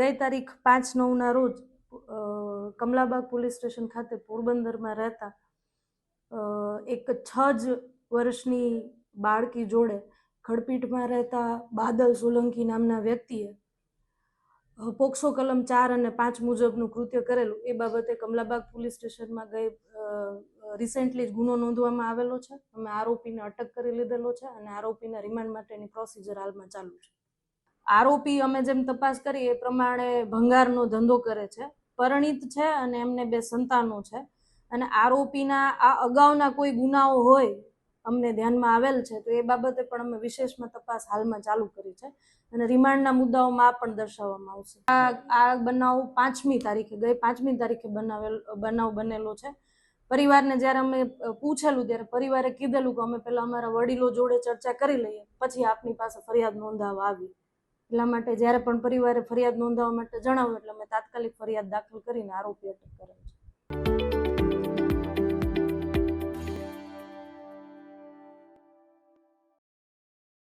ગઈ તારીખ પાંચ નવના રોજ કમલાબાગ પોલીસ સ્ટેશન ખાતે પોરબંદરમાં રહેતા એક છ જ વર્ષની બાળકી જોડે ખડપીટમાં રહેતા બાદલ સોલંકી નામના વ્યક્તિએ પોક્સો કલમ ચાર અને પાંચ મુજબનું કૃત્ય કરેલું. એ બાબતે કમલાબાગ પોલીસ સ્ટેશનમાં ગઈ રિસેન્ટલી જ ગુનો નોંધવામાં આવેલો છે. અમે આરોપીને અટક કરી લીધેલો છે અને આરોપીના રિમાન્ડ માટેની પ્રોસિજર હાલમાં ચાલુ છે. આરોપી અમે જેમ તપાસ કરી, એ પ્રમાણે ભંગારનો ધંધો કરે છે. પરિણીત છે અને એમને બે સંતાનો છે. અને આરોપીના આ અગાઉના કોઈ ગુનાઓ હોય, અમને ધ્યાનમાં આવેલ છે, તો એ બાબતે પણ અમે વિશેષમાં તપાસ હાલમાં ચાલુ કરી છે. અને રિમાન્ડના મુદ્દાઓમાં પણ દર્શાવવામાં આવશે. આ આ બનાવ પાંચમી તારીખે, ગઈ પાંચમી તારીખે બનાવેલ, બનાવ બનેલો છે. પરિવારને જ્યારે અમે પૂછેલું, ત્યારે પરિવારે કીધેલું કે અમે પહેલાં અમારા વડીલો જોડે ચર્ચા કરી લઈએ, પછી આપની પાસે ફરિયાદ નોંધાવવા આવી. એટલા માટે જ્યારે પણ પરિવારે ફરિયાદ નોંધાવવા માટે જણાવ્યું, એટલે અમે તાત્કાલિક ફરિયાદ દાખલ કરીને આરોપી અટક કરેલ.